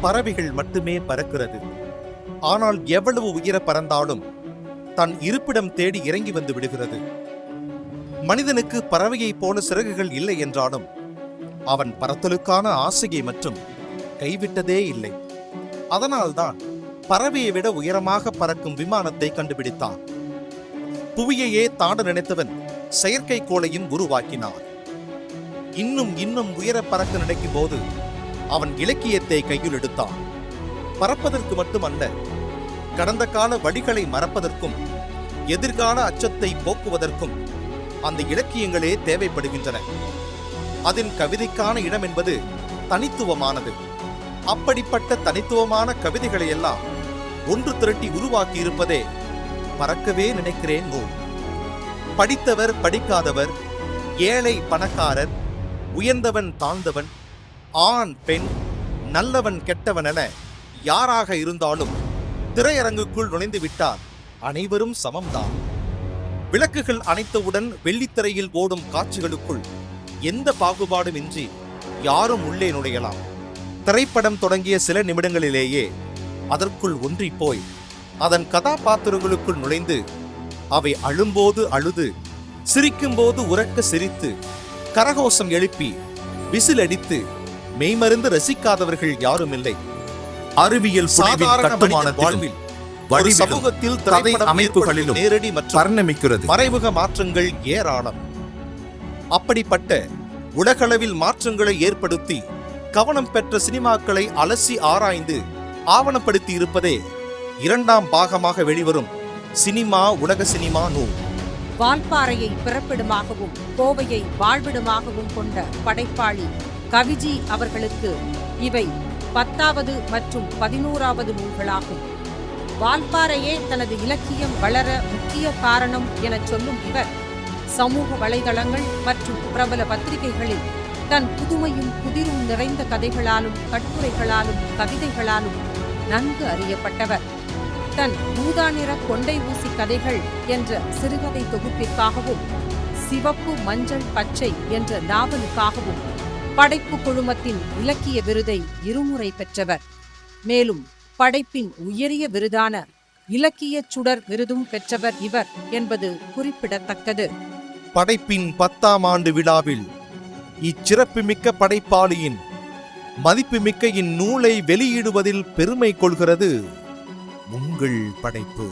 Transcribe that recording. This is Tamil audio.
பறவைகள் மட்டுமே பறக்கிறது. ஆனால் எவ்வளவு உயர பறந்தாலும் தன் இருப்பிடம் தேடி இறங்கி வந்து விடுகிறது. மனிதனுக்கு பறவையைப் போல சிறகுகள் இல்லை என்றாலும் அவன் பறத்தலுக்கான ஆசையை மட்டும் கைவிட்டதே இல்லை. அதனால்தான் பறவையை விட உயரமாக பறக்கும் விமானத்தை கண்டுபிடித்தான். புவியையே தாண்ட நினைத்தவன் செயற்கைக்கோளையும் உருவாக்கினான். இன்னும் இன்னும் உயர பறக்க நினைக்கும் போது அவன் இலக்கியத்தை கையில் எடுத்தான். பறப்பதற்கு மட்டுமல்ல கடந்த கால வழிகளை மறப்பதற்கும் எதிர்கால அச்சத்தை போக்குவதற்கும் அந்த இலக்கியங்களே தேவைப்படுகின்றன. அதன் கவிதைக்கான இடம் என்பது தனித்துவமானது. அப்படிப்பட்ட தனித்துவமான கவிதைகளை எல்லாம் ஒன்று திரட்டி உருவாக்கி இருப்பதே பறக்கவே நினைக்கிறேன் நூல் படித்தவர் படிக்காதவர் ஏழை பணக்காரர் உயர்ந்தவன் தாழ்ந்தவன் ஆண் பெண் நல்லவன் கெட்டவன் என யாராக இருந்தாலும் திரையரங்குக்குள் நுழைந்து விட்டால் அனைவரும் சமம்தான். விளக்குகள் அணைத்தவுடன் வெள்ளித்திரையில் ஓடும் காட்சிகளுக்குள் எந்த பாகுபாடும் இன்றி யாரும் உள்ளே நுழையலாம். திரைப்படம் தொடங்கிய சில நிமிடங்களிலேயே அதற்குள் ஒன்றிப்போய் அதன் கதாபாத்திரங்களுக்குள் நுழைந்து அவை அழும்போது அழுது சிரிக்கும்போது உறக்க சிரித்து கரகோஷம் எழுப்பி விசில் அடித்து மெய்மருந்து ரசிக்காதவர்கள் யாரும் இல்லை அறிவியல் வாழ்வில் வடிவிலும் சமூகத்தில் கதை அமைப்புகளிலும் நேரடி மற்றும் பரிணமிக்கிறது. மறைமுக மாற்றங்கள் ஏராளம். அப்படிப்பட்ட உலகளவில் மாற்றங்களை ஏற்படுத்தி கவனம் பெற்ற சினிமாக்களை அலசி ஆராய்ந்து ஆவணப்படுத்தி இருப்பதே இரண்டாம் பாகமாக வெளிவரும் சினிமா உலக சினிமா நூல். வால்பாறையை பிறப்பிடமாகவும் கோவையை வாழ்விடமாகவும் கொண்ட படைப்பாளி கவிஜி அவர்களுக்கு இவை பத்தாவது மற்றும் பதினோராவது நூல்களாகும். வால்பாறையே தனது இலக்கியம் வளர முக்கிய காரணம் எனச் சொல்லும் இவர் சமூக வலைதளங்கள் மற்றும் பிரபல பத்திரிகைகளில் தன் புதுமையும் புதிரும் நிறைந்த கதைகளாலும் கட்டுரைகளாலும் கவிதைகளாலும் நன்கு அறியப்பட்டவர். தன் ஊதா நிற கொண்டை ஊசி கதைகள் என்ற சிறுகதை தொகுப்பிற்காகவும் சிவப்பு மஞ்சள் பச்சை என்ற நாவலுக்காகவும் படைப்பு குழுமத்தின் இலக்கிய விருதை இருமுறை பெற்றவர். மேலும் படைப்பின் உயரிய விருதான இலக்கியச் சுடர் விருதும் பெற்றவர் இவர் என்பது குறிப்பிடத்தக்கது. படைப்பின் பத்தாம் ஆண்டு விழாவில் இச்சிறப்புமிக்க படைப்பாளியின் மதிப்புமிக்க இந்நூலை வெளியிடுவதில் பெருமை கொள்கிறது. உங்கள் படைப்பு.